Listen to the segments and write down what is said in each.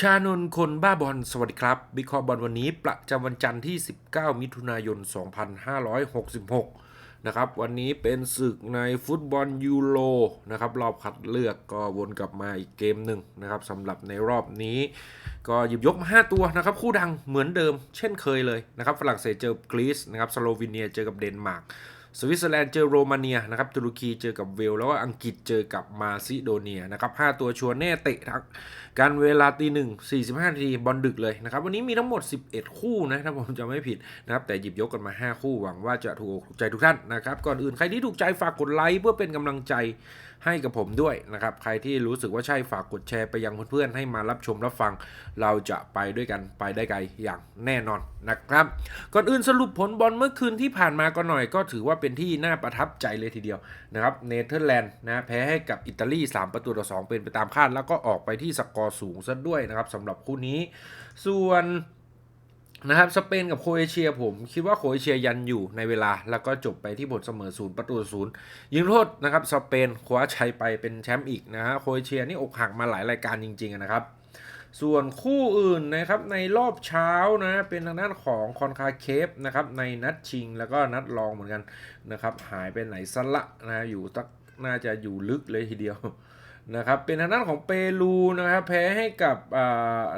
ชานนคนบ้าบอลสวัสดีครับบิคอบอลวันนี้ประจำวันจันทร์ที่ 19 มิถุนายน 2566 นะครับ วันนี้เป็นศึกในฟุตบอลยูโรนะครับ รอบคัดเลือกก็วนกลับมาอีกเกมหนึ่งนะครับสำหรับในรอบนี้ ก็หยิบยกมา 5 ตัวนะครับ คู่ดังเหมือนเดิมเช่นเคยเลยนะครับ ฝรั่งเศสเจอกรีซนะครับสโลวีเนียเจอกับเดนมาร์ก สวิตเซอร์แลนด์เจอโรมาเนียนะครับตุรกีเจอกับเวล แล้วก็อังกฤษเจอกับมาซิโดเนียนะครับ5ตัวชัวร์แน่เตะทั้งการเวลาตีหนึ่งสี่สิบห้าทีบอลดึกเลยนะครับวันนี้มีทั้งหมด 11 คู่นะถ้าผมจะไม่ผิดนะครับแต่หยิบยกกันมา 5 คู่หวังว่าจะถูกอกถูกใจทุกท่านนะครับก่อนอื่นใครที่ถูกใจฝากกดไลค์เพื่อเป็นกำลังใจ ให้กับผมด้วยนะครับ ใครที่รู้สึกว่าใช่ฝากกดแชร์ไปยังเพื่อนๆให้มารับชมรับฟัง เราจะไปด้วยกันไปได้ไกลอย่างแน่นอนนะครับ ก่อนอื่นสรุปผลบอลเมื่อคืนที่ผ่านมาก็หน่อยก็ถือว่าเป็นที่น่าประทับใจเลยทีเดียวนะครับเนเธอร์แลนด์นะแพ้ให้กับอิตาลี 3 ประตูต่อ2เป็นไปตามคาด แล้วก็ออกไปที่สกอร์สูงซะด้วยนะครับสำหรับคู่นี้ ส่วน นะครับสเปนกับโครเอเชียผมคิดว่าโครเอเชียยันอยู่ในเวลา แล้วก็จบไปที่ผลเสมอศูนย์ประตูศูนย์ยิงโทษนะครับสเปนคว้าชัยไปเป็นแชมป์อีกนะฮะโครเอเชียนี่อกหักมาหลายรายการจริงๆนะครับ ส่วนคู่อื่นนะครับในรอบเช้านะเป็นทางด้านของคอนคาเคฟนะครับในนัดชิงแล้วก็นัดรองเหมือนกันนะครับหายไปไหนสละนะอยู่ตักน่าจะอยู่ลึกเลยทีเดียว นะครับเป็นทางด้านของเปรูนะครับแพ้ให้กับ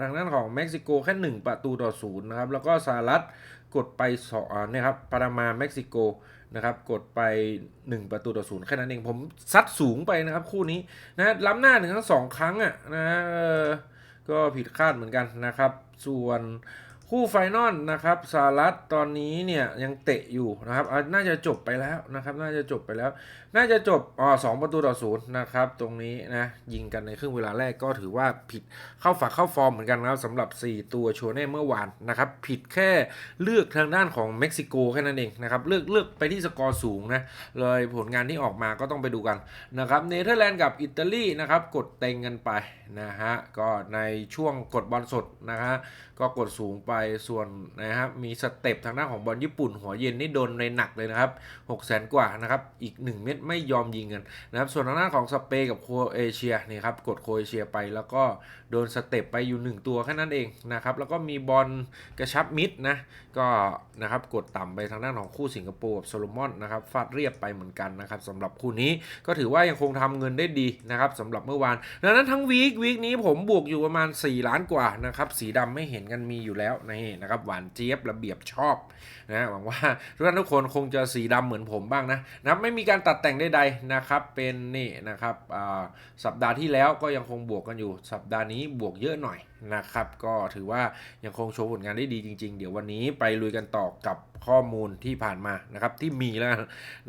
ทางด้านของเม็กซิโกแค่ 1 ประตูต่อศูนย์นะครับแล้วก็สหรัฐกดไปสองนี่ยครับปานามาเม็กซิโกนะครับกดไป 1 ประตูต่อศูนย์แค่นั้นเองผมซัดสูงไปนะครับคู่นี้นะล้ำหน้าถึงทั้งสองครั้งอะนะก็ผิดคาดเหมือนกันนะครับ ส่วน คู่ไฟนอลนะครับสหรัฐตอนนี้เนี่ยยังเตะอยู่นะครับน่าจะจบไปแล้วนะครับน่าจะจบไปแล้ว น่าจะจบอ๋อสองประตูต่อศูนย์นะครับตรงนี้นะยิงกันในครึ่งเวลาแรกก็ถือว่าผิดเข้าฝักเข้าฟอร์มเหมือนกันนะครับสำหรับ 4 ตัวโชว์แน่เมื่อวานนะครับผิดแค่เลือกทางด้านของเม็กซิโกแค่นั้นเองนะครับเลือกเลือกไปที่สกอร์สูงนะเลยผลงานที่ออกมาก็ต้องไปดูกันนะครับเนเธอร์แลนด์กับอิตาลีนะครับกดเต็งกันไปนะฮะก็ในช่วงกดบอลสดนะฮะก็กดสูงไปส่วนนะครับมีสเต็ปทางด้านของบอลญี่ปุ่น หัวเย็นนี่โดนในหนักเลยนะครับ6 0แสนกว่านะครับอีก 1 เม็ดไม่ยอมยิงกันนะครับส่วนทางด้านของสเปนกับโคเอเชียนี่ครับกดโคเอเชียไปแล้วก็โดนสเต็ปไปอยู่ 1 ตัวแค่นั้นเองนะครับแล้วก็มีบอลกระชับมิดนะก็นะครับกดต่ำไปทางด้านของคู่สิงคโปร์กับโซโลมอนนะครับฟาดเรียบไปเหมือนกันนะครับสำหรับคู่นี้ก็ถือว่ายังคงทำเงินได้ดีนะครับสำหรับเมื่อวานดังนั้นทั้งวีควีคนี้ผมบวกอยู่ประมาณ 4 ล้านกว่านะครับสีดำไม่เห็นกันมีอยู่แล้วนี่นะครับหวานเจี๊ยบระเบียบชอบนะหวังว่าทุกท่านทุกคนคงจะสีดำเหมือนผมบ้างนะนะไม่มีการตัดแต่งใดๆนะครับเป็นนี่นะครับอ่าสัปดาห์ที่แล้วก็ยังคงบวกกันอยู่สัปดาห์นี้บวกเยอะหน่อย นะครับ ก็ถือว่ายังคงโชว์ผลงานได้ดีจริง ๆ เดี๋ยววันนี้ไปลุยกันต่อกับข้อมูลที่ผ่านมานะครับที่มีแล้ว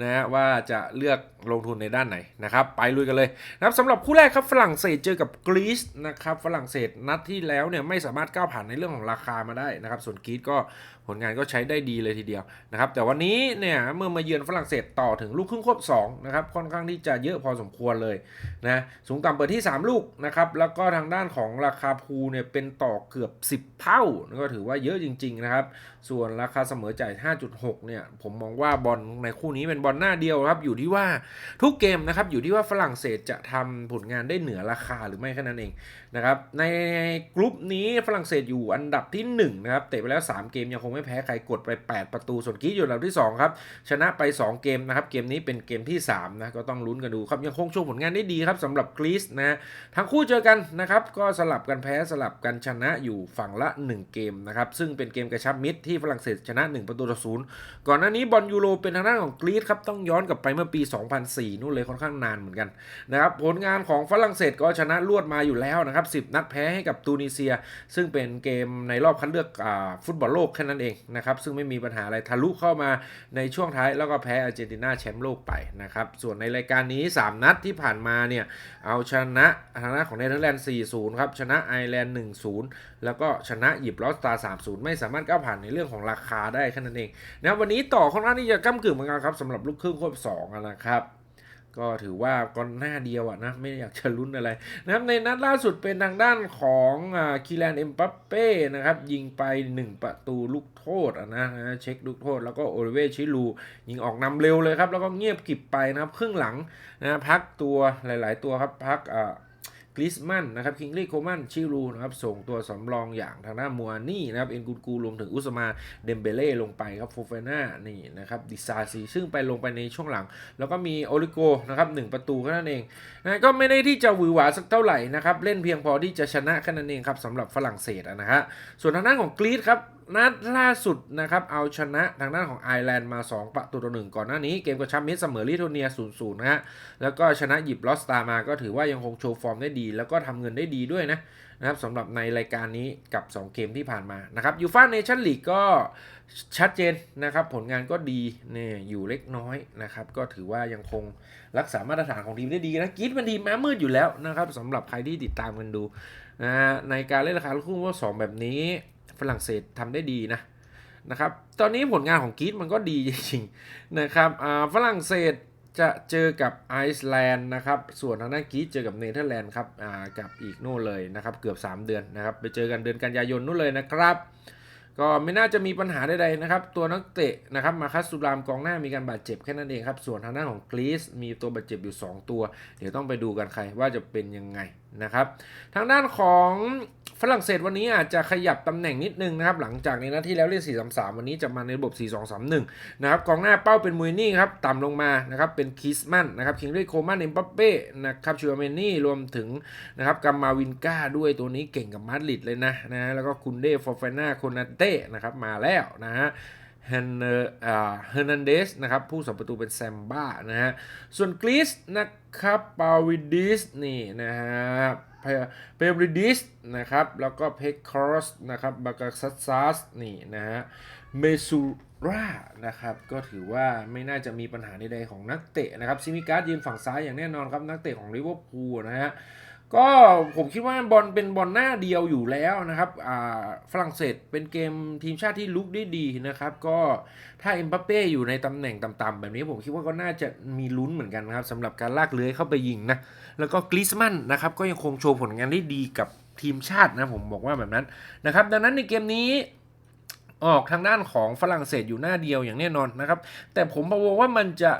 นะฮะว่าจะเลือกลงทุนในด้านไหนนะครับไปลุยกันเลยนะครับสำหรับคู่แรกครับฝรั่งเศสเจอกับกรีซนะครับฝรั่งเศสนัดที่แล้วเนี่ยไม่สามารถก้าวผ่านในเรื่องของราคามาได้นะครับส่วนกรีซก็ ผลงานก็ใช้ได้ดีเลยทีเดียวนะครับแต่วันนี้เนี่ยเมื่อมาเยือนฝรั่งเศสต่อถึงลูกครึ่งควบ2นะครับค่อนข้างที่จะเยอะพอสมควรเลยนะสูงต่ำเปิดที่ 3 ลูกนะครับแล้วก็ทางด้านของราคาพูเนี่ยเป็นต่อเกือบ 10 เท่าก็ถือว่าเยอะจริงๆนะครับส่วนราคาเสมอจ่าย 5.6 เนี่ยผมมองว่าบอลในคู่นี้เป็นบอลหน้าเดียวครับอยู่ที่ว่าทุกเกมนะครับอยู่ที่ว่าฝรั่งเศสจะทำผลงานได้เหนือราคาหรือไม่แค่นั้นเอง นะครับในกลุ่มนี้ฝรั่งเศสอยู่อันดับที่1นะครับเตะไปแล้ว 3 เกมยังคงไม่แพ้ใครกดไป 8 ประตู ส่วนกีอยู่อันดับที่ 2 ครับ ชนะไป 2 เกมนะครับเกมนี้เป็นเกมที่3นะก็ต้องลุ้นกันดูครับ ยังคงโชว์ผลงานได้ดีครับสำหรับกรีซนะทั้งคู่เจอกันนะครับ ก็สลับกันแพ้สลับกันชนะอยู่ฝั่งละ 1 เกมนะครับ ซึ่งเป็นเกมกระชับมิตรที่ฝรั่งเศสชนะ 1 ประตูต่อศูนย์ก่อนหน้านี้บอลยูโรเป็นทางด้านของกรีซครับต้องย้อนกลับไปเมื่อปี 2004นู่นเลยค่อนข้างนานเหมือนกันนะครับผลงานของฝรั่งเศสก็ชนะรวดมาอยู่แล้วนะครับ10 นัดแพ้ให้กับตูนิเซีย ซึ่งเป็นเกมในรอบคัดเลือกอฟุตบอลโลกแค่นั้นเองนะครับซึ่งไม่มีปัญหาอะไรทะลุเข้ามาในช่วงท้ายแล้วก็แพ้อาร์เจนตินาแชมป์โลกไปนะครับส่วนในรายการนี้ 3 นัดที่ผ่านมาเนี่ยเอาชนะทางด้านของเนเธอร์แลนด์ 4-0 ครับชนะไอร์แลนด์ 1-0 แล้วก็ชนะหยิบลอสตา3-0 ไม่สามารถก้าวผ่านในเรื่องของราคาได้แค่นั้นเองนะวันนี้ต่อค่อนข้างที่จะก้ากึ่งเหมือนกันครับสำหรับลูกครึ่งควบ2นะครับ ก็ถือว่าก่อนหน้าเดียวอะนะ ไม่อยากจะลุ้นอะไรนะครับในนัดล่าสุดเป็นทางด้านของคีแลนเอ็มปัปเป้นะครับ ยิงไป 1 ประตูลูกโทษอะนะนะเช็คลูกโทษ แล้วก็โอลิเวชิลู ยิงออกนำเร็วเลยครับ แล้วก็เงียบกิบไปนะครับครึ่งหลังนะพักตัวหลาย ๆ ตัวครับพักอ่า กริสมันนะครับคิงลี่โคมันชิรูนะครับส่งตัวสำรองอย่างทางด้านมัวนี่นะครับเอ็นกูกูรวมถึงอุสมาเดมเบเล่ลงไปครับโฟเฟน่านี่นะครับดิซาซีซึ่งไปลงไปในช่วงหลัง แล้วก็มีโอริโกนะครับหนึ่งประตูแค่นั้นเองนะก็ไม่ได้ที่จะหวือหวาสักเท่าไหร่นะครับเล่นเพียงพอที่จะชนะแค่นั้นเองครับสำหรับฝรั่งเศสอะนะฮะส่วนทางด้านของกรีซครับ นัดล่าสุดนะครับเอาชนะทางด้านของไอร์แลนด์มา 2 ประตูต่อหนึ่งก่อนหน้านี้เกมกระชับมิตรเสมอลิทัวเนีย 0-0 นะฮะ แล้วก็ชนะหยิบลอสตามาก็ถือว่ายังคงโชว์ฟอร์มได้ดี แล้วก็ทำเงินได้ดีด้วยนะนะครับสำหรับในรายการนี้กับ 2 เกมที่ผ่านมานะครับยูฟ่าเนชั่นลีกก็ชัดเจนนะครับผลงานก็ดีเนี่ยอยู่เล็กน้อยนะครับก็ถือว่ายังคงรักษามาตรฐานของทีมได้ดีนะกีดเป็นทีมม้มืดอยู่แล้วนะครับสำหรับใครที่ติดตามกันดูนะในการเล่นราคาลูกคู่ว่าสองแบบนี้ ฝรั่งเศสทำได้ดีนะนะครับ ตอนนี้ผลงานของกรีซมันก็ดีจริงๆนะครับฝรั่งเศสจะเจอกับไอซ์แลนด์นะครับ ส่วนทางด้านกรีซเจอกับเนเธอร์แลนด์ครับกับอีกโน่นเลยนะครับ เกือบ 3 เดือนนะครับ ไปเจอกันเดือนกันยายนนู่นเลยนะครับ ก็ไม่น่าจะมีปัญหาใดๆนะครับ ตัวนักเตะนะครับ มาคัสสุรามกองหน้ามีการบาดเจ็บแค่นั้นเองครับ ส่วนทางด้านของกรีซมีตัวบาดเจ็บอยู่ 2 ตัว เดี๋ยวต้องไปดูกันใครว่าจะเป็นยังไง นะครับ ทางด้านของฝรั่งเศสวันนี้อาจจะขยับตำแหน่งนิดนึงนะครับ หลังจากในนัดที่แล้วเล่น4-3-3 วันนี้จะมาในระบบ 4-2-3-1 นะครับกองหน้าเป้าเป็นมุยนี่ครับต่ำลงมานะครับเป็นคิสมันนะครับคิงเรโคมันเอ็มบัปเป้นะครับชูเมนี่รวมถึงนะครับกัมมาวินก้าด้วยตัวนี้เก่งกับมาดริดเลยนะนะแล้วก็คุนเดฟอร์เฟนาโคนาเต้นะครับมาแล้วนะฮะ เฮนเนอร์อ่าเฮอร์นันเดสนะครับผู้สัมประตูเป็นแซมบ้านะฮะส่วนกรีซนะครับปาวิดิสนี่นะฮะเปเปริดิสนะครับแล้วก็เพคคอสนะครับบากาซัสซัสนี่นะฮะเมซูรานะครับก็ถือว่าไม่น่าจะมีปัญหาใดๆของนักเตะนะครับซิมิการ์ดยืนฝั่งซ้ายอย่างแน่นอนครับนักเตะของลิเวอร์พูลนะฮะ ก็ผมคิดว่าบอลเป็นบอลหน้าเดียวอยู่แล้วนะครับอ่าฝรั่งเศสเป็นเกมทีมชาติที่ลุกได้ดีนะครับ ก็ถ้าเอ็มบัปเป้อยู่ในตำแหน่งต่ำๆแบบนี้ผมคิดว่าก็น่าจะมีลุ้นเหมือนกันนะครับสำหรับการลากเลื้อยเข้าไปยิงนะ แล้วก็กริสมันนะครับก็ยังคงโชว์ผลงานได้ดีกับทีมชาตินะผมบอกว่าแบบนั้นนะครับ ดังนั้นในเกมนี้ออกทางด้านของฝรั่งเศสอยู่หน้าเดียวอย่างแน่นอนนะครับ แต่ผมพะวงว่ามันจะ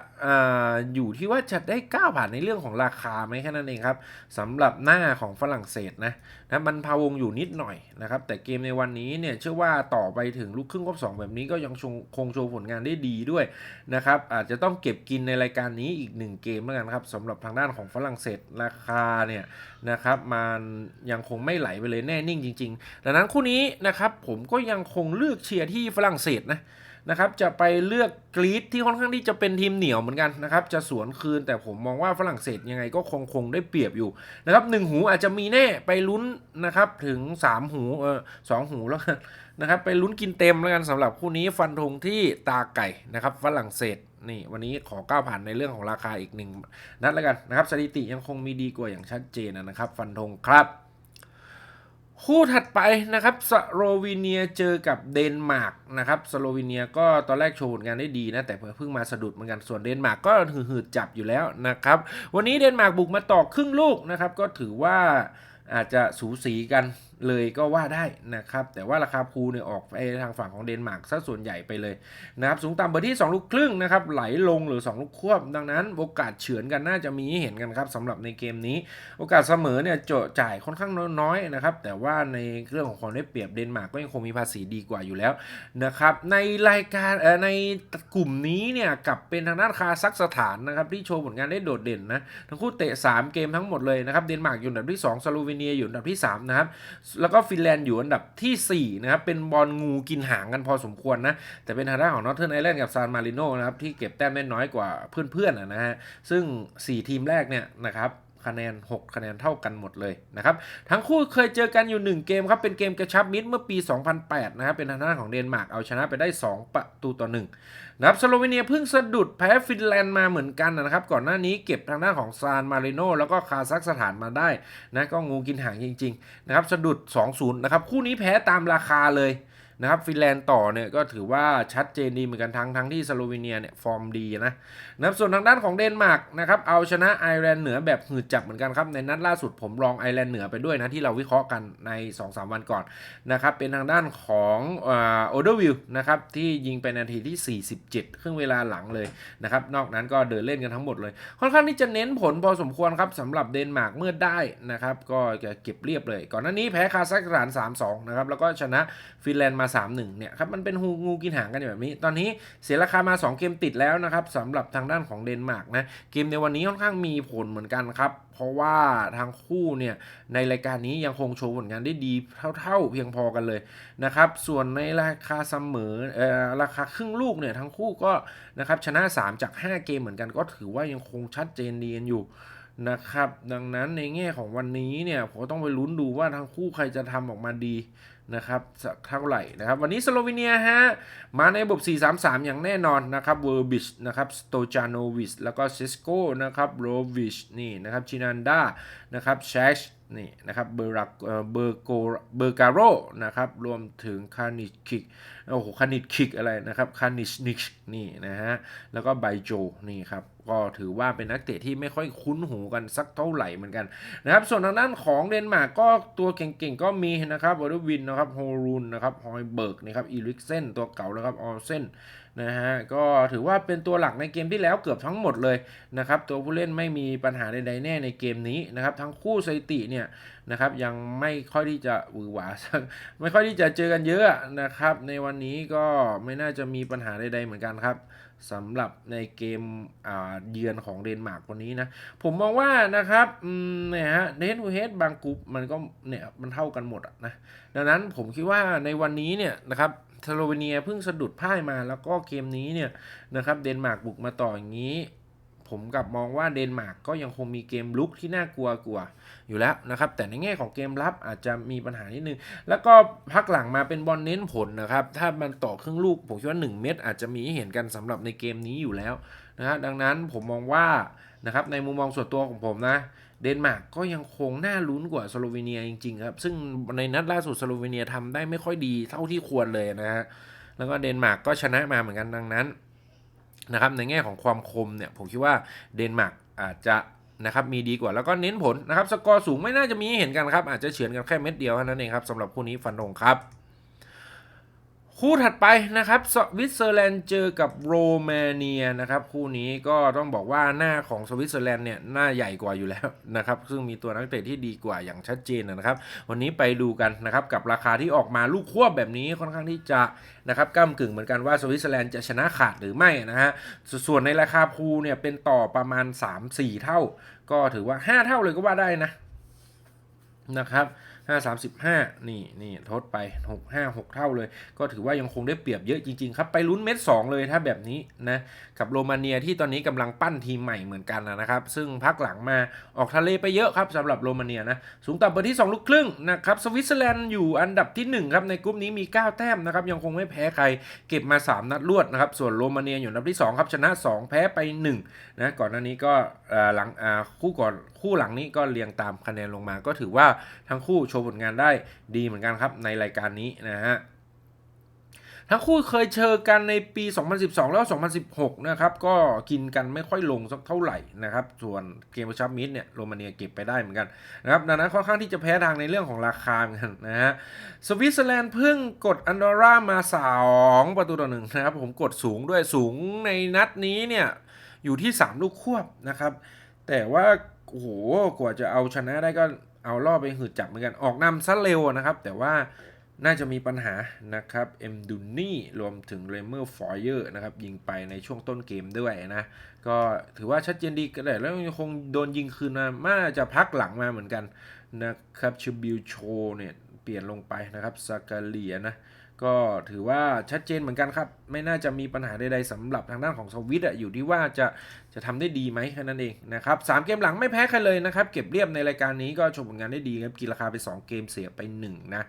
อยู่ที่ว่าจะได้ก้าวผ่านในเรื่องของราคาไหมแค่นั้นเองครับสำหรับหน้าของฝรั่งเศสนะนะมันพะวงอยู่นิดหน่อยนะครับ แต่เกมในวันนี้เนี่ยเชื่อว่าต่อไปถึงลูกครึ่งรอบสองแบบนี้ก็ยังคงคงโชว์ผลงานได้ดีด้วยนะครับ อาจจะต้องเก็บกินในรายการนี้อีกหนึ่งเกมแล้วกันครับสำหรับทางด้านของฝรั่งเศสราคาเนี่ยนะครับมันยังคงไม่ไหลไปเลยแน่นิ่งจริง ๆ ดังนั้นคู่นี้นะครับผมก็ยังคงเลือกเชียร์ที่ฝรั่งเศสนะ นะครับจะไปเลือกกรีดที่ค่อนข้างที่จะเป็นทีมเหนียวเหมือนกันนะครับจะสวนคืนแต่ผมมองว่าฝรั่งเศสยังไงก็คงคงได้เปรียบอยู่นะครับหนึ่งหูอาจจะมีแน่ไปลุ้นนะครับถึง 3 หูเออสองหูแล้วกันนะครับไปลุ้นกินเต็มแล้วกันสำหรับคู่นี้ฟันธงที่ตาไก่นะครับฝรั่งเศสนี่วันนี้ขอก้าวผ่านในเรื่องของราคาอีกหนึ่งนัดแล้วกันนะครับสถิติยังคงมีดีกว่าอย่างชัดเจนนะครับ ฟันธงครับ คู่ถัดไปนะครับสโลวีเนียเจอกับเดนมาร์กนะครับสโลวีเนียก็ตอนแรกโชว์ผลงานได้ดีนะ แต่เพิ่งมาสะดุดเหมือนกันส่วนเดนมาร์กก็หืดๆจับอยู่แล้วนะครับ วันนี้เดนมาร์กบุกมาต่อครึ่งลูกนะครับ ก็ถือว่าอาจจะสูสีกัน เลยก็ว่าได้นะครับ แต่ว่าราคาพูเนี่ยออกไปทางฝั่งของเดนมาร์กซะส่วนใหญ่ไปเลยนะครับ สูงต่ำเบอร์ที่ 2 ลูกครึ่งนะครับ ไหลลงหรือ 2 ลูกควบ ดังนั้นโอกาสเฉือนกันน่าจะมีเห็นกันครับสำหรับในเกมนี้ โอกาสเสมอเนี่ยโจจ่ายค่อนข้างน้อยนะครับ แต่ว่าในเรื่องของความได้เปรียบเดนมาร์กก็ยังคงมีภาษีดีกว่าอยู่แล้วนะครับ ในรายการเอ่อในกลุ่มนี้เนี่ยกลับเป็นทางด้านคาซัคสถานนะครับที่โชว์ผลงานได้โดดเด่นนะทั้งคู่เตะ 3 เกมทั้งหมดเลยนะครับเดนมาร์กอยู่อันดับที่ 2 สโลวีเนียอยู่อันดับที่3นะครับแล้วก็ฟินแลนด์อยู่อันดับทีสี่ 4 นะครับ เป็นบอลงูกินหางกันพอสมควรนะ แต่เป็นทางด้านของนอร์เทิร์นไอแลนด์กับซานมาริโนนะครับ ที่เก็บแต้มได้น้อยกว่าเพื่อนๆนะนะฮะ ซึ่ง 4 ทีมแรกเนี่ยนะครับ คะแนน 6 คะแนนเท่ากันหมดเลยนะครับทั้งคู่เคยเจอกันอยู่ 1 เกมครับเป็นเกมกระชับมิตรเมื่อปี 2008 นะครับเป็นทางด้านของเดนมาร์กเอาชนะไปได้ 2 ประตูต่อ1นะครับสโลวีเนียเพิ่งสะดุดแพ้ฟินแลนด์มาเหมือนกันนะครับก่อนหน้านี้เก็บทางด้านของซานมาริโนแล้วก็คาซัคสถานมาได้นะก็งูกินหางจริงๆนะครับสะดุด 2-0 นะครับคู่นี้แพ้ตามราคาเลย นะครับฟินแลนด์ต่อเนี่ยก็ถือว่าชัดเจนดีเหมือนกันทั้งทั้งที่สโลวีเนียเนี่ยฟอร์มดีนะนะครับส่วนทางด้านของเดนมาร์กนะครับเอาชนะไอร์แลนด์เหนือแบบหืดจับเหมือนกันครับในนัดล่าสุดผมลองไอร์แลนด์เหนือไปด้วยนะที่เราวิเคราะห์กันใน 2-3 วันก่อนนะครับเป็นทางด้านของโอเดอร์วิลนะครับที่ยิงไปนาทีที่ 47 ครึ่งเวลาหลังเลยนะครับนอกนั้นก็เดินเล่นกันทั้งหมดเลย ค่อนข้างที่จะเน้นผลพอสมควรครับสำหรับเดนมาร์กเมื่อได้นะครับก็จะเก็บเรียบเลย ก่อนหน้านี้แพ้คาซัคสถาน 3-2 นะครับแล้วก็ชนะฟินแลนด์มาา3-1เนี่ยครับมันเป็นงูงูกินหางกันอย่างแบบนี้ ตอนนี้เสียราคามา 2 เกมติดแล้วนะครับสำหรับทางด้านของเดนมาร์กนะเกมในวันนี้ค่อนข้างมีผลเหมือนกันครับเพราะว่าทางคู่เนี่ยในรายการนี้ยังคงโชว์ผลงานได้ดีเท่า ๆ เพียงพอกันเลยนะครับส่วนในราคาเสมอเอ่อราคาครึ่งลูกเนี่ยทั้งคู่ก็นะครับชนะ 3 จาก 5 เกมเหมือนกันก็ถือว่ายังคงชัดเจนดีกันอยู่ นะครับ ดังนั้นในแง่ของวันนี้เนี่ยผมก็ต้องไปลุ้นดูว่าทั้งคู่ใครจะทำออกมาดีนะครับสักเท่าไหร่นะครับ วันนี้สโลวีเนียฮะมาในระบบ 4-3-3 อย่างแน่นอนนะครับเวอร์บิชนะครับสโตจานโนวิชแล้วก็เซสโกนะครับโรวิชนี่นะครับชินันดานะครับแชช นี่นะครับเบอร์รักเบอร์โกเบอร์การโรนะครับรวมถึงคานิคิกโอ้โหคานิคิกอะไรนะครับคานิชนิกนี่นะฮะแล้วก็ไบโจนี่ครับก็ถือว่าเป็นนักเตะที่ไม่ค่อยคุ้นหูกันสักเท่าไหร่เหมือนกันนะครับส่วนทางด้านของเดนมาร์กก็ตัวเก่งๆก็มีนะครับวอร์ดวินนะครับโฮรูนนะครับฮอยเบิร์กนะครับอีลิกเซนตัวเก่านะครับออเซน นะฮะก็ถือว่าเป็นตัวหลักในเกมที่แล้วเกือบทั้งหมดเลยนะครับตัวผู้เล่นไม่มีปัญหาใดๆแน่ในเกมนี้นะครับทั้งคู่สถิติเนี่ยนะครับยังไม่ค่อยที่จะหวือหวาสักไม่ค่อยที่จะเจอกันเยอะนะครับในวันนี้ก็ไม่น่าจะมีปัญหาใดๆเหมือนกันครับสำหรับในเกมเยือนของเดนมาร์กวันนี้นะผมมองว่านะครับเนี่ยฮะเดนฮูเฮดบางกรุ๊ปมันก็เนี่ยมันเท่ากันหมดนะดังนั้นผมคิดว่าในวันนี้เนี่ยนะครับ สโลวีเนียเพิ่งสะดุดพ่ายมาแล้วก็เกมนี้เนี่ยนะครับเดนมาร์กบุกมาต่ออย่างนี้ ผมกลับมองว่าเดนมาร์กก็ยังคงมีเกมลุกที่น่ากลัวกลัวอยู่แล้วนะครับ แต่ในแง่ของเกมรับอาจจะมีปัญหานิดนึง แล้วก็พักหลังมาเป็นบอลเน้นผลนะครับ ถ้ามันต่อครึ่งลูก ผมคิดว่า 1 เม็ดอาจจะมีเห็นกันสำหรับในเกมนี้อยู่แล้วนะฮะดังนั้นผมมองว่านะครับในมุมมองส่วนตัวของผมนะ เดนมาร์กก็ยังคงน่าลุ้นกว่าสโลวีเนียจริงๆครับ ซึ่งในนัดล่าสุดสโลวีเนียทำได้ไม่ค่อยดีเท่าที่ควรเลยนะฮะ แล้วก็เดนมาร์กก็ชนะมาเหมือนกันดังนั้นนะครับในแง่ของความคมเนี่ยผมคิดว่าเดนมาร์กอาจจะนะครับมีดีกว่าแล้วก็เน้นผลนะครับสกอร์สูงไม่น่าจะมีเห็นกันครับอาจจะเฉือนกันแค่เม็ดเดียวเท่านั้นเองครับสำหรับคู่นี้ฟันธงครับ คู่ถัดไปนะครับสวิตเซอร์แลนด์เจอกับโรมาเนียนะครับคู่นี้ก็ต้องบอกว่าหน้าของสวิตเซอร์แลนด์เนี่ยหน้าใหญ่กว่าอยู่แล้วนะครับซึ่งมีตัวนักเตะที่ดีกว่าอย่างชัดเจนนะครับวันนี้ไปดูกันนะครับกับราคาที่ออกมาลูกควบแบบนี้ค่อนข้างที่จะนะครับก้ากึ่งเหมือนกันว่าสวิตเซอร์แลนด์จะชนะขาดหรือไม่นะฮะส่วนในราคาพูลเนี่ยเป็นต่อประมาณ 3-4 เท่า ก็ถือว่า 5 เท่าเลยก็ว่าได้นะนะครับ 5 35 นี่นี่ทดไป 6 5 6 เท่าเลย ก็ถือว่ายังคงได้เปรียบเยอะจริง ๆ ครับ ไปลุ้นเม็ด 2 เลยถ้าแบบนี้นะกับโรมาเนียที่ตอนนี้กำลังปั้นทีมใหม่เหมือนกันนะครับ ซึ่งพักหลังมาออกทะเลไปเยอะครับสำหรับโรมาเนียนะสูงต่ำเบอร์ที่ 2 ลูกครึ่งนะครับสวิตเซอร์แลนด์อยู่อันดับทีหนึ่1 ครับ ในกลุ่มนี้มี 9 แต้มนะครับยังคงไม่แพ้ใครเก็บมา 3 นัดรวดนะครับส่วนโรมาเนียอยู่อันดับที่ 2 ครับชนะ 2 แพ้ไป1นะก่อนหน้านี้ก็หลังคู่ก่อนคู่หลังนี้ก็เรียงตามคะแนนลงมา ก็ถือว่าทั้งคู่โชว์ผลงานได้ดีเหมือนกันครับในรายการนี้นะฮะทั้งคู่เคยเจอกันในปี 2012 แล้ว 2016 นะครับ ก็กินกันไม่ค่อยลงสักเท่าไหร่นะครับ ส่วนเกมชับมิดเนี่ยโรมาเนียเก็บไปได้เหมือนกันนะครับ ดังนั้นค่อนข้างที่จะแพ้ทางในเรื่องของราคาเหมือนกันนะฮะ สวิตเซอร์แลนด์เพิ่งกดอันดอร่ามา 2 ประตูต่อหนึ่งนะครับ ผมกดสูงด้วยสูงในนัดนี้เนี่ยอยู่ที่ 3 ลูกควบนะครับ แต่ว่าโอ้โห กว่าจะเอาชนะได้ก็ เอาล่อไปหืดจับเหมือนกันออกนำซะเร็วนะครับ แต่ว่าน่าจะมีปัญหานะครับเอ็มดุนนี่รวมถึงเรเมอร์ฟอยเยอร์นะครับยิงไปในช่วงต้นเกมด้วยนะ ก็ถือว่าชัดเจนดีก็ได้แล้วคงโดนยิงคืนมาน่าจะพักหลังมาเหมือนกันนะครับชูบิลโชเนี่ยเปลี่ยนลงไปนะครับซากาเลียนะก็ถือว่าชัดเจนเหมือนกันครับ ไม่น่าจะมีปัญหาใดๆสำหรับทางด้านของสวิตอะอยู่ที่ว่าจะ จะทำได้ดีไหมแค่นั้นเองนะครับสามเกมหลังไม่แพ้ใครเลยนะครับ เก็บเรียบในรายการนี้ก็ชว์ผลงานได้ดีครับกินราคาไป 2 เกมเสียไป1นะ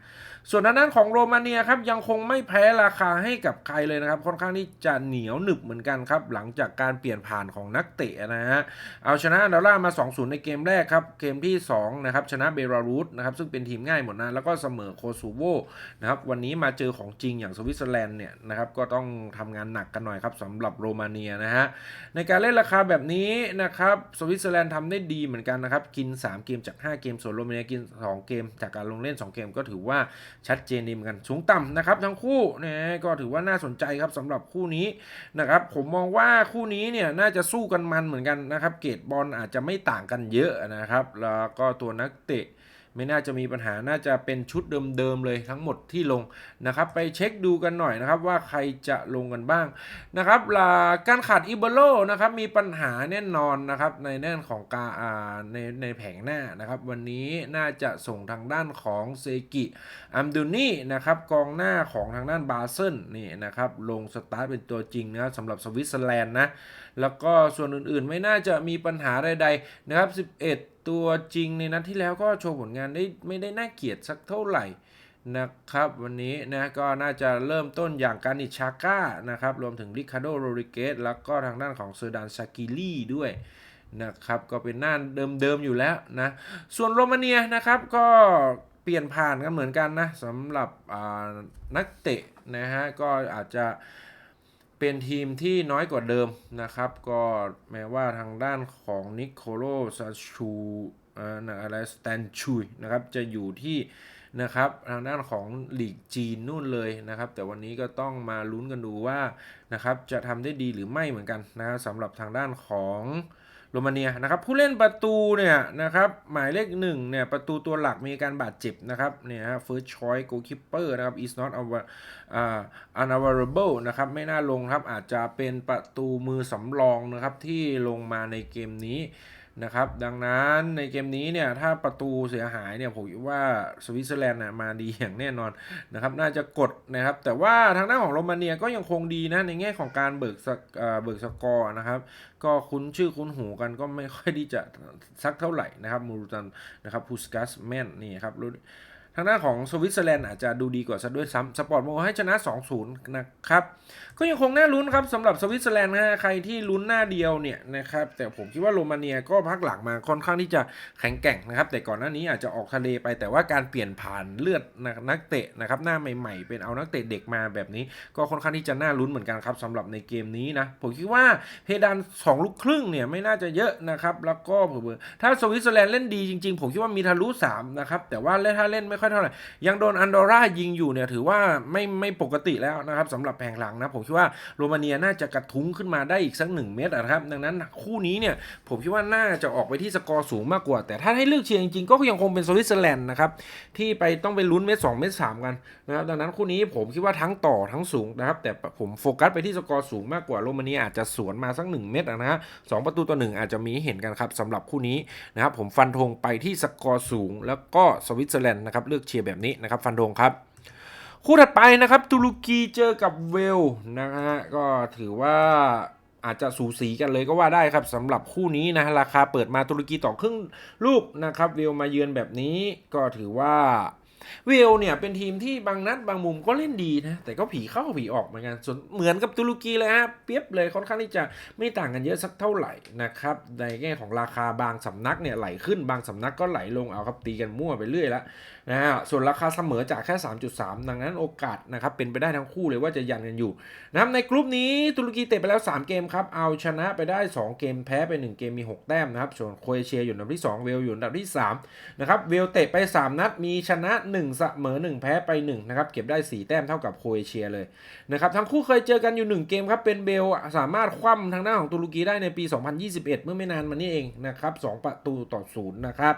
ส่วนทางด้านของโรมาเนียครับยังคงไม่แพ้ราคาให้กับใครเลยนะครับค่อนข้างที่จะเหนียวหนึบเหมือนกันครับหลังจากการเปลี่ยนผ่านของนักเตะนะฮะเอาชนะดอลลาร์มา 2-0 ในเกมแรกครับเกมที่2นะครับชนะเบลารุสนะครับซึ่งเป็นทีมง่ายหมดนะแล้วก็เสมอโคซูโวนะครับวันนี้มาเจอของจริงอย่างสวิตเซอร์แลนด์เนี่ยนะครับก็ต้องทำงานหนักกันหน่อยครับสำหรับโรมาเนียนะฮะในการเล่นราคาแบบนี้นะครับสวิตเซอร์แลนด์ทำได้ดีเหมือนกันนะครับ กิน 3 เกมจาก 5 เกม ส่วนโรมาเนียกิน 2 เกม จากการลงเล่น 2 เกมก็ถือว่าชัดเจนดีเหมือนกันสูงต่ำนะครับทั้งคู่นะก็ถือว่าน่าสนใจครับสำหรับคู่นี้นะครับผมมองว่าคู่นี้เนี่ยน่าจะสู้กันมันเหมือนกันนะครับ เกรดบอลอาจจะไม่ต่างกันเยอะนะครับ แล้วก็ตัวนักเตะ ไม่น่าจะมีปัญหาน่าจะเป็นชุดเดิมๆเลยทั้งหมดที่ลงนะครับไปเช็คดูกันหน่อยนะครับว่าใครจะลงกันบ้างนะครับลาการขาดอิเบโลนะครับมีปัญหาแน่นอนนะครับในแน่นของกาในในแผงหน้านะครับวันนี้น่าจะส่งทางด้านของเซกิอัมดูนี่นะครับกองหน้าของทางด้านบาเซนนี่นะครับลงสตาร์ทเป็นตัวจริงนะสำหรับสวิตเซอร์แลนด์นะแล้วก็ส่วนอื่นๆไม่น่าจะมีปัญหาใดๆนะครับ 11 ตัวจริงในนัดที่แล้วก็โชว์ผลงานได้ไม่ได้น่าเกลียดสักเท่าไหร่นะครับวันนี้นะก็น่าจะเริ่มต้นอย่างการิชาก้านะครับรวมถึงริคาโดโรริเกสแล้วก็ทางด้านของเซอร์ดานซากิลี่ด้วยนะครับก็เป็นหน้าเดิมๆอยู่แล้วนะส่วนโรมาเนียนะครับก็เปลี่ยนผ่านกันเหมือนกันนะสำหรับอ่านักเตะนะฮะก็อาจจะ เป็นทีมที่น้อยกว่าเดิมนะครับ ก็แม้ว่าทางด้านของนิโคโลซาชูอ่ออะไรสแตนชุยนะครับจะอยู่ที่นะครับทางด้านของหลีกจีนนู่นเลยนะครับ แต่วันนี้ก็ต้องมาลุ้นกันดูว่านะครับจะทำได้ดีหรือไม่เหมือนกันนะสำหรับทางด้านของ โรมาเนียนะครับผู้เล่นประตูเนี่ยนะครับหมายเลขหนึ่งเนี่ยประตูตัวหลักมีการบาดเจ็บนะครับเนี่ยฮะ first choice goalkeeper นะครับ is not our อ่า unavailable นะครับไม่น่าลงครับอาจจะเป็นประตูมือสำรองนะครับที่ลงมาในเกมนี้ นะครับ ดังนั้นในเกมนี้เนี่ยถ้าประตูเสียหายเนี่ยผมว่าสวิตเซอร์แลนด์น่ะมาดีอย่างแน่นอนนะครับ น่าจะกดนะครับ แต่ว่าทางด้านของโรมาเนียก็ยังคงดีนะในแง่ของการเบิกสกเบิกสกอร์นะครับ ก็คุ้นชื่อคุ้นหูกันก็ไม่ค่อยที่จะสักเท่าไหร่นะครับมูรุตันนะครับพูสกัสแมนนี่ครับรู้ ทางด้านของสวิตเซอร์แลนด์อาจจะดูดีกว่าซะด้วยซ้ำสปอร์ตโมให้ชนะ 2-0 นะครับ ก็ยังคงน่าลุ้นครับสำหรับสวิตเซอร์แลนด์นะฮะใครที่ลุ้นหน้าเดียวเนี่ยนะครับแต่ผมคิดว่าโรมาเนียก็พักหลังมาค่อนข้างที่จะแข็งแกร่งนะครับแต่ก่อนหน้านี้อาจจะออกทะเลไปแต่ว่าการเปลี่ยนผ่านเลือดนักเตะนะครับหน้าใหม่ๆ เป็นเอานักเตะเด็กมาแบบนี้ ก็ค่อนข้างที่จะน่าลุ้นเหมือนกันครับสำหรับในเกมนี้นะผมคิดว่าเพดาน2ลูกครึ่งเนี่ยไม่น่าจะเยอะนะครับแล้วก็เผื่อถ้าสวิตเซอร์แลนด์เล่นดีจริงๆ ผมคิดว่ามีทะลุ3นะครับแต่ว่าถ้าเล่นไม่ค่อยเท่าไหร่ยังโดนอันดอร่ายิงอยู่เนี่ยถือว่าไม่ไม่ปกติแล้วนะครับสำหรับแผงหลังนะผมคิดว่าโรมาเนียน่าจะกระทุ้งขึ้นมาได้อีกสักหนึ่งเมตรอะนะครับ ดังนั้นคู่นี้เนี่ยผมคิดว่าน่าจะออกไปที่สกอร์สูงมากกว่า แต่ถ้าให้เลือกเชียร์จริงๆก็ยังคงเป็นสวิตเซอร์แลนด์นะครับที่ไปต้องไปลุ้นเมตรสองเมตรสามกันนะครับดังนั้นคู่นี้ผมคิดว่าทั้งต่อทั้งสูงนะครับแต่ผมโฟกัสไปที่สกอร์สูงมากกว่าโรมาเนียอาจจะสวนมาสักหนึ่งเมตรอะนะฮะสองประตูต่อหนึ่งอาจจะมีเห็นกันครับสำหรับคู่นี้นะครับผมฟันธงไปที่สกอร์สูง แล้วก็สวิตเซอร์แลนด์นะครับเลือกเชียร์แบบนี้นะครับฟันธงครับ คู่ถัดไปนะครับตุรกีเจอกับเวลนะฮะก็ถือว่าอาจจะสูสีกันเลยก็ว่าได้ครับสำหรับคู่นี้นะราคาเปิดมาตุรกีต่อครึ่งลูกนะครับเวลมาเยือนแบบนี้ก็ถือว่าเวลเนี่ยเป็นทีมที่บางนัดบางมุมก็เล่นดีนะ แต่ก็ผีเข้าผีออกเหมือนกันส่วนเหมือนกับตุรกีเลยฮะเปียบเลยค่อนข้างที่จะไม่ต่างกันเยอะสักเท่าไหร่นะครับในแง่ของราคาบางสำนักเนี่ยไหลขึ้นบางสำนักก็ไหลลงเอาครับตีกันมั่วไปเรื่อยล้ว นะฮะส่วนราคาเสมอจากแค่ 3.3 ดังนั้นโอกาสนะครับเป็นไปได้ทั้งคู่เลยว่าจะยันกันอยู่นะครับในกลุ่มนี้ตุรกีเตะไปแล้ว 3 เกมครับเอาชนะไปได้ 2 เกมแพ้ไป 1 เกมมี 6 แต้มนะครับส่วนโคเอเชียอยู่อันดับที่ 2 เวลอยู่อันดับที่3นะครับเวลเตะไป 3 นัดมีชนะ 1 เสมอ 1 แพ้ไป1นะครับเก็บได้ 4 แต้มเท่ากับโคเอเชียเลยนะครับทั้งคู่เคยเจอกันอยู่ 1 เกมครับเป็นเบลสามารถคว่ำทางด้าของตุรกีได้ในปี 2021 เมื่อไม่นานมานี้เองนะครับ2ประตูต่อศูนย์นะครับ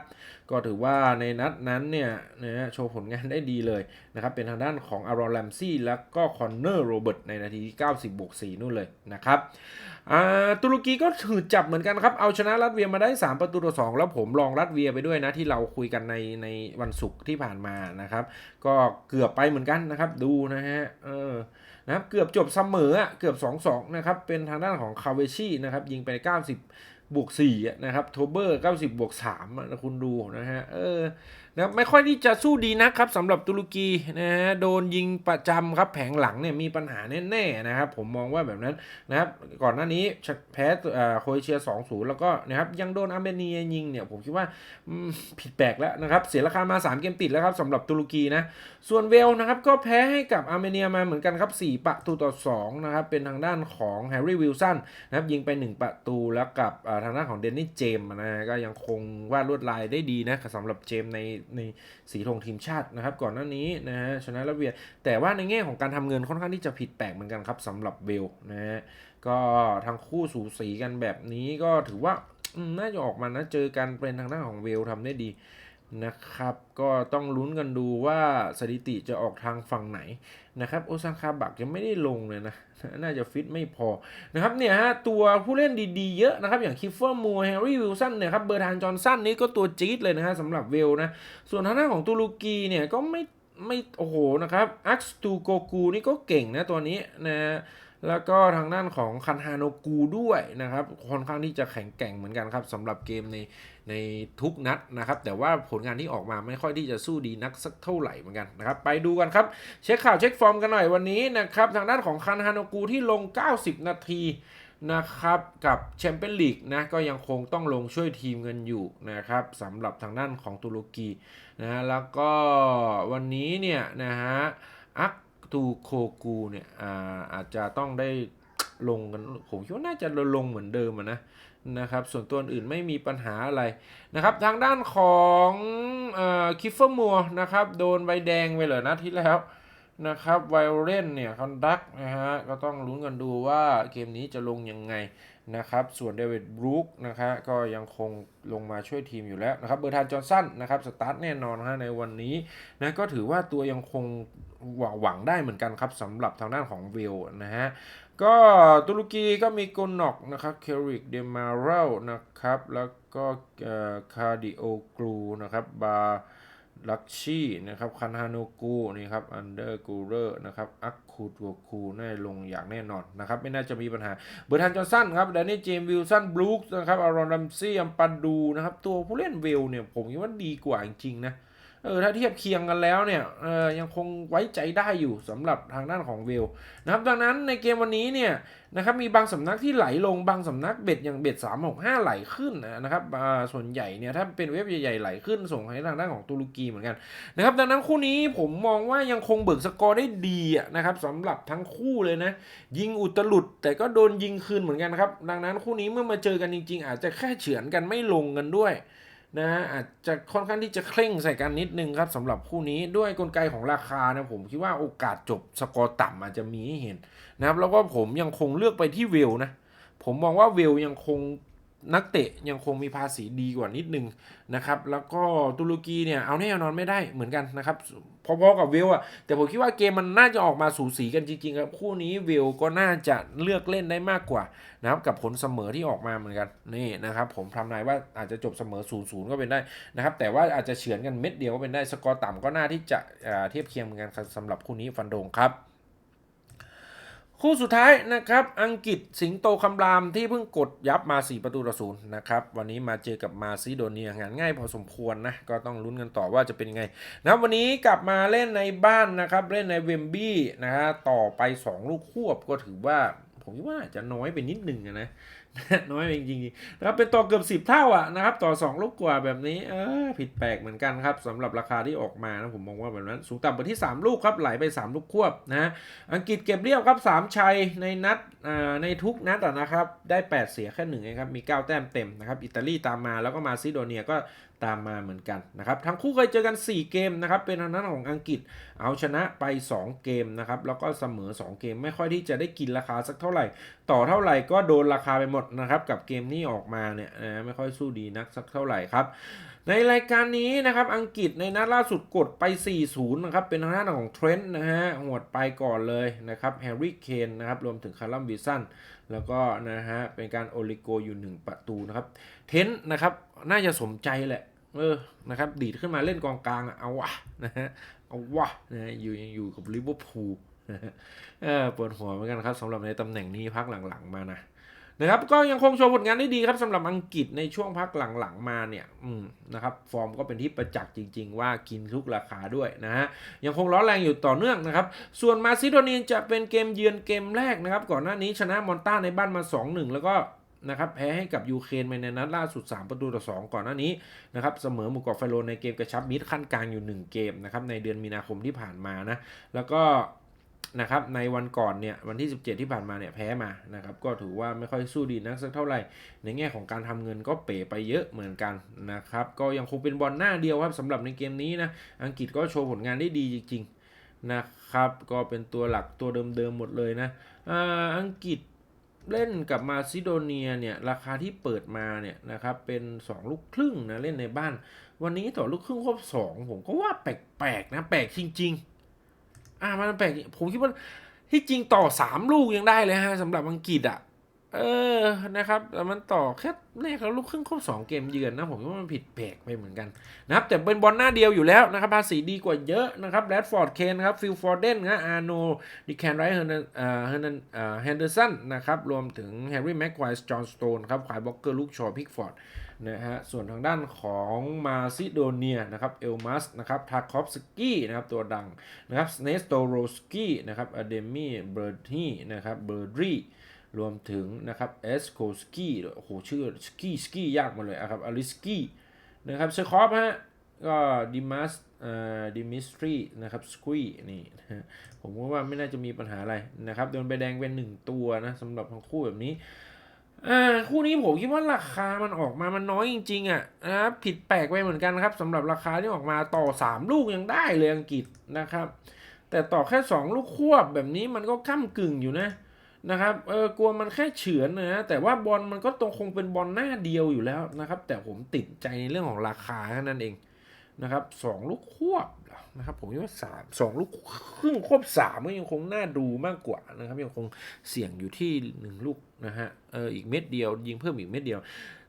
ก็ถือว่าในนัดนั้นเนี่ยนะฮะโชว์ผลงานได้ดีเลยนะครับ เป็นทางด้านของอารอนแลมซี่แล้วก็คอนเนอร์โรเบิร์ตในนาทีที่ 90บวก4นู่นเลยนะครับอ่าตุรกีก็ถือจับเหมือนกันครับ เอาชนะรัสเวียมาได้ 3 ประตูต่อ2แล้วผมลองรัสเวียไปด้วยนะที่เราคุยกันในในวันศุกร์ที่ผ่านมานะครับ ก็เกือบไปเหมือนกันนะครับ ดูนะฮะเออนะครับเกือบจบเสมอเกือบ 2-2 นะครับ เป็นทางด้านของคาเวชี่นะครับ ยิงไป 90 บวก4อะนะครับโทเบอร์ 90 บวก3อะนะคุณดูนะฮะเออนะครับไม่ค่อยที่จะสู้ดีนักครับสำหรับตุรกีนะฮะโดนยิงประจำครับแผงหลังเนี่ยมีปัญหาแน่ๆนะครับ ผมมองว่าแบบนั้นนะครับก่อนหน้านี้แพ้เอ่อโครเอเชีย 2-0 แล้วก็นะครับยังโดนอาร์เมเนียยิงเนี่ยผมคิดว่าผิดแปลกแล้วนะครับ เสียราคามา 3 เกมติดแล้วครับสำหรับตุรกีนะส่วนเวลนะครับก็แพ้ให้กับอาร์เมเนียมาเหมือนกันครับ 4 ประตูต่อ2นะครับเป็นทางด้านของแฮร์รี่วิลสันนะครับยิงไป 1 ประตูแล้วกับทางด้านของเดนนี่เจมส์นะฮะก็ยังคงวาดลวดลายได้ดีนะสำหรับเจมส์ในในสีธงทีมชาตินะครับ ก่อนหน้านี้นะฮะชนะระเวียแต่ว่าในแง่ของการทำเงินค่อนข้างที่จะผิดแปลกเหมือนกันครับสำหรับเวลนะฮะก็ทั้งคู่สูสีกันแบบนี้ก็ถือว่าน่าจะออกมานะเจอกันเป็นทางด้านของเวลทำได้ดี นะครับ ก็ต้องลุ้นกันดูว่าสถิติจะออกทางฝั่งไหนนะครับโอซาคาบักยังไม่ได้ลงเลยนะ น่าจะฟิตไม่พอนะครับเนี่ยฮะตัวผู้เล่นดีๆเยอะนะครับ อย่างคิฟเฟอร์มัวแฮร์รี่วิลสันเนี่ยครับเบอร์ทานจอห์นสันนี่ก็ตัวจี๊ดเลยนะฮะสำหรับเวลนะ ส่วนทางด้านของตุรกีเนี่ยก็ไม่ไม่โอ้โหนะครับอักสตูโกกูนี่ก็เก่งนะตัวนี้นะ แล้วก็ทางด้านของคันฮาโนกูด้วยนะครับค่อนข้างที่จะแข็งแกร่งเหมือนกันครับสำหรับเกมในในทุกนัดนะครับ แต่ว่าผลงานที่ออกมาไม่ค่อยที่จะสู้ดีนักสักเท่าไหร่เหมือนกันนะครับ ไปดูกันครับ เช็คข่าวเช็คฟอร์มกันหน่อยวันนี้นะครับ ทางด้านของคันฮาโนกูที่ลง 90 นาทีนะครับกับแชมเปี้ยนลีกนะก็ยังคงต้องลงช่วยทีมกันอยู่นะครับสำหรับทางด้านของตุรกีนะฮะแล้วก็วันนี้เนี่ยนะฮะอัก ตูโคกูเนี่ยอาอาจจะต้องได้ลงกันผมคิดว่าน่าจะลงเหมือนเดิมะนะนะครับ ส่วนตัวอื่นไม่มีปัญหาอะไรนะครับ ทางด้านของคิฟเฟอร์มัวนะครับ โดนใบแดงไปเลยนะที่แล้วนะครับไวโอเลนเนี่ยคอนดักนะฮะก็ต้องลุ้นกันดูว่าเกมนี้จะลงยังไงนะครับ ส่วนเดวิดบรูคนะครับก็ยังคงลงมาช่วยทีมอยู่แล้วนะครับเบอร์ทานจอห์นสันนะครับสตาร์ทแน่นอนฮะในวันนี้นะก็ถือว่าตัวยังคง หวังหวังได้เหมือนกันครับสำหรับทางด้านของวิลนะฮะก็ตุรกีก็มีกุนอกนะครับเคริกเดมาเรลนะครับแล้วก็คาดิโอกรูนะครับบาลักชีนะครับคันฮาโนกูนี่ครับอันเดอร์กูเรอร์นะครับอักคูตัวคูน่าลงอย่างแน่นอนนะครับไม่น่าจะมีปัญหาเบอร์ทันจอห์นสันครับแดนนี่เจมส์วิลสันบรูคนะครับอารอนรัมซี่อัมปันดูนะครับตัวผู้เล่นวิลเนี่ยผมคิดว่าดีกว่าจริงๆนะเเออถ้าเทียบเคียงกันแล้วเนี่ยเออยังคงไว้ใจได้อยู่สำหรับทางด้านของเวลนะครับดังนั้นในเกมวันนี้เนี่ยนะครับมีบางสำนักที่ไหลลงบางสำนักเบ็ดอย่างเบ็ด3 6 5 ไหลขึ้นนะครับอ่าส่วนใหญ่เนี่ยถ้าเป็นเว็บใหญ่ๆไหลขึ้นส่งให้ทางด้านของตุรกีเหมือนกันนะครับดังนั้นคู่นี้ผมมองว่ายังคงเบิกสกอร์ได้ดีนะครับสำหรับทั้งคู่เลยนะยิงอุตลุดแต่ก็โดนยิงคืนเหมือนกันครับดังนั้นคู่นี้เมื่อมาเจอกันจริง ๆ อาจจะแค่เฉือนกันไม่ลงกันด้วย นะฮะอาจจะค่อนข้างที่จะเคร่งใส่กันนิดนึงครับสำหรับคู่นี้ด้วยกลไกของราคานะผมคิดว่าโอกาสจบสกอร์ต่ำอาจจะมีให้เห็นนะครับแล้วก็ผมยังคงเลือกไปที่เวลนะผมมองว่าเวลยังคง นักเตะยังคงมีภาษีดีกว่านิดนึงนะครับ แล้วก็ตุรกีเนี่ยเอาแน่นอนไม่ได้เหมือนกันนะครับพอๆกับเวลอะแต่ผมคิดว่าเกมมันน่าจะออกมาสูสีกันจริงๆครับคู่นี้เวลก็น่าจะเลือกเล่นได้มากกว่านะครับกับผลเสมอที่ออกมาเหมือนกันนี่นะครับผมทำนายว่าอาจจะจบเสมอ0ูนย์ก็เป็นได้นะครับแต่ว่าอาจจะเฉือนกันเม็ดเดียวก็เป็นได้สกอร์ต่ำก็น่าที่จะเทียบเคียงเหมือนกันสำหรับคู่นี้ฟันโดงครับ คู่สุดท้ายนะครับ อังกฤษสิงโตคำรามที่เพิ่งกดยับมา 4 ประตูต่อศูนย์นะครับ วันนี้มาเจอกับมาซิโดเนียงานง่ายพอสมควรนะ ก็ต้องลุ้นกันต่อว่าจะเป็นยังไงนะวันนี้กลับมาเล่นในบ้านนะครับ เล่นในเวมบี้นะฮะต่อไป 2 ลูกควบก็ถือว่า ผมว่าจะน้อยไปนิดหนึ่งนะ น้อยจริงๆนะครับเป็นต่อเกือบ 10 เท่าอะนะครับ ต่อ 2 ลูกกว่าแบบนี้เออผิดแปลกเหมือนกันครับสำหรับราคาที่ออกมานะผมมองว่าแบบนั้น สูงต่ำไปที่ 3 ลูกครับไหลไป 3 ลูกควบนะอังกฤษเก็บเรียบครับ 3 ชัยในนัดอ่าในทุกนัดนะครับได้ 8 เสียแค่หนึ่งเองครับมี 9 แต้มเต็มนะครับอิตาลีตามมาแล้วก็มาซิโดเนียก็ ตามมาเหมือนกันนะครับทั้งคู่เคยเจอกัน 4 เกมนะครับเป็นทางด้านของอังกฤษเอาชนะไป 2 เกมนะครับแล้วก็เสมอ 2 เกมไม่ค่อยที่จะได้กินราคาสักเท่าไหร่ ต่อเท่าไหร่ก็โดนราคาไปหมดนะครับกับเกมนี้ออกมาเนี่ยนะไม่ค่อยสู้ดีนักสักเท่าไหร่ครับ ในรายการนี้นะครับอังกฤษในนัดล่าสุดกดไป 4-0 นะครับ เป็นทางด้านของเทรนต์นะฮะหวดไปก่อนเลยนะครับแฮร์รี่เคนนะครับ รวมถึงคาร์ลัมวิสันแล้วก็นะฮะเป็นการโอลิโกอยู่ 1 ประตูนะครับ เทนต์นะครับ น่าจะสมใจแหละ เออนะครับ ดีดขึ้นมาเล่นกองกลางเอาวะนะฮะเอาวะนะฮะอยู่ยังอยู่กับลิเวอร์พูลเออปวดหัวเหมือนกันครับสำหรับในตำแหน่งนี้พักหลังๆมานะ นะครับก็ยังคงโชว์ผลงานได้ดีครับสำหรับอังกฤษในช่วงพักหลังๆมาเนี่ยนะครับฟอร์มก็เป็นที่ประจักษ์จริง ๆ ว่ากินทุกราคาด้วยนะฮะยังคงร้อนแรงอยู่ต่อเนื่องนะครับ ส่วนมาซิโดเนียจะเป็นเกมเยือนเกมแรกนะครับ ก่อนหน้านี้ชนะมอนต้าในบ้านมา 2-1 แล้วก็นะครับแพ้ให้กับยูเครนไปในนัดล่าสุด 3 ประตูต่อ 2 ก่อนหน้านี้นะครับเสมอหมู่เกาะไฟโรในเกมกระชับมิตรขั้นกลางอยู่ 1 เกมนะครับในเดือนมีนาคมที่ผ่านมานะแล้วก็ นะครับในวันก่อนเนี่ยวันที่ 17 ที่ผ่านมาเนี่ยแพ้มานะครับก็ถือว่าไม่ค่อยสู้ดีนักสักเท่าไหร่ ในแง่ของการทำเงินก็เป๋ไปเยอะเหมือนกันนะครับก็ยังคงเป็นบอลหน้าเดียวครับสำหรับในเกมนี้นะอังกฤษก็โชว์ผลงานได้ดีจริงๆนะครับก็เป็นตัวหลักตัวเดิมๆหมดเลยนะอ่าอังกฤษเล่นกับมาซิโดเนียเนี่ยราคาที่เปิดมาเนี่ยนะครับเป็น2ลูกครึ่งนะเล่นในบ้าน วันนี้ต่อลูกครึ่งครบ2ผมก็ว่าแปลกๆนะแปลกจริง ๆ อ่ามันแปลกผมคิดว่าที่จริงต่อ3ลูกยังได้เลยฮะสำหรับอังกฤษอะ เออนะครับแต่มันต่อแค่เลขแล้วลูกครึ่งครบ2เกมเยือนนะผมว่ามันผิดแปลกไปเหมือนกันนะครับ แต่เป็นบอลหน้าเดียวอยู่แล้วนะครับภาษีดีกว่าเยอะนะครับแรดฟอร์ดเคนครับฟิลฟอร์เดนนะอาร์โนดิแคนไรเฮอร์นันเฮอร์นันเฮนเดอร์สันนะครับ รวมถึงแฮร์รี่แม็กควายจอห์นสโตนครับขายบ็อกเกอร์ลูกชอพิกฟอร์ด นะฮะส่วนทางด้านของมาซิโดเนียนะครับเอลมัสนะครับทาคอฟสกี้นะครับตัวดังนะครับเนสโตโรสกี้นะครับอเดมี่เบอร์ทีนะครับเบอร์รีรวมถึงนะครับเอสโคสกี้โอ้โหชื่อสกี้สกี้ยากมาเลยอะครับอลิสกี้นะครับเชคอฟฮะก็ดิมัสเอ่อดิมิสทรีนะครับสกีนี่นะฮะผมว่าไม่น่าจะมีปัญหาอะไรนะครับโดนใบแดงเป็นหนึ่งตัวนะสำหรับทั้งคู่แบบนี้ อ่าคู่นี้ผมคิดว่าราคามันออกมามันน้อยจริงๆอะนะครับผิดแปลกไปเหมือนกันครับสำหรับราคาที่ออกมาต่อ 3 ลูกยังได้เลยอังกฤษนะครับ แต่ต่อแค่ 2 ลูกควบแบบนี้มันก็ก้ากึ่งอยู่นะนะครับเออกลัวมันแค่เฉือนนะแต่ว่าบอลมันก็ตรงคงเป็นบอลหน้าเดียวอยู่แล้วนะครับ แต่ผมติดใจในเรื่องของราคาแค่นั้นเองนะครับสองลูกควบ นะครับ ผมคิดว่าสามสองลูกครึ่งควบสามก็ยังคงน่าดูมากกว่านะครับ ยังคงเสี่ยงอยู่ที่หนึ่งลูกนะฮะเอออีกเม็ดเดียว ยิงเพิ่มอีกเม็ดเดียว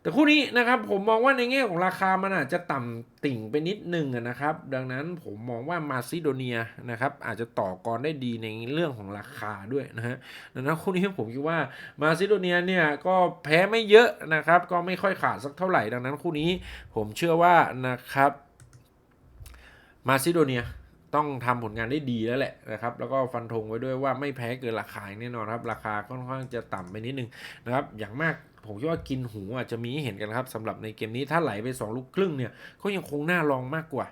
แต่คู่นี้นะครับผมมองว่าในแง่ของราคามันอาจจะต่ำติ่งไปนิดนึงนะครับ ดังนั้นผมมองว่ามาซิโดเนียนะครับอาจจะต่อกรได้ดีในเรื่องของราคาด้วยนะฮะดังนั้นคู่นี้ผมคิดว่ามาซิโดเนียเนี่ยก็แพ้ไม่เยอะนะครับ ก็ไม่ค่อยขาดสักเท่าไหร่ดังนั้นคู่นี้ผมเชื่อว่านะครับ มาซิโดเนียต้องทำผลงานได้ดีแล้วแหละนะครับ แล้วก็ฟันธงไว้ด้วยว่าไม่แพ้เกินราคาแน่นอนครับ ราคาค่อนข้างจะต่ำไปนิดนึงนะครับ อย่างมากผมคิดว่ากินหูอาจจะมีให้เห็นกันครับสำหรับในเกมนี้ถ้าไหลไป 2 ลูกครึ่งเนี่ยก็ยังคงน่าลองมากกว่า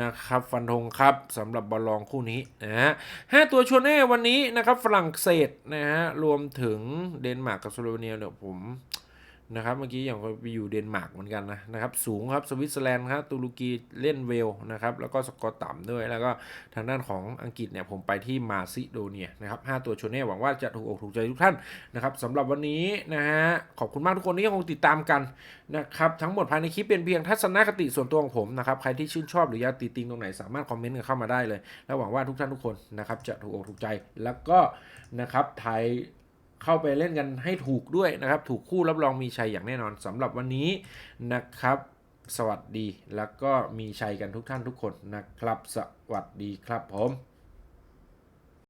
นะครับฟันธงครับสำหรับบอลลองคู่นี้นะฮะห้าตัวชวนแน่วันนี้นะครับฝรั่งเศสนะฮะรวมถึงเดนมาร์กกับสโลเวเนียเดี๋ยผม นะครับเมื่อกี้อย่างไปอยู่เดนมาร์กเหมือนกันนะนะครับสูงครับสวิตเซอร์แลนด์ครับตุรกีเล่นเวลนะครับแล้วก็สกอร์ต่ำด้วย แล้วก็ทางด้านของอังกฤษเนี่ยผมไปที่มาซิโดเนียนะครับ5ตัวชนแน่หวังว่าจะถูกอกถูกใจทุกท่านนะครับสำหรับวันนี้นะฮะขอบคุณมากทุกคนที่ยังคงติดตามกันนะครับทั้งหมดภายในคลิปเป็นเพียงทัศนคติส่วนตัวของผมนะครับใครที่ชื่นชอบหรืออยากติติงตรงไหนสามารถคอมเมนต์กันเข้ามาได้เลย และหวังว่าทุกท่านทุกคนนะครับจะถูกอกถูกใจแล้วก็นะครับไทย เข้าไปเล่นกันให้ถูกด้วยนะครับ ถูกคู่รับรองมีชัยอย่างแน่นอนสำหรับวันนี้นะครับ สวัสดีแล้วก็มีชัยกันทุกท่านทุกคนนะครับ สวัสดีครับผม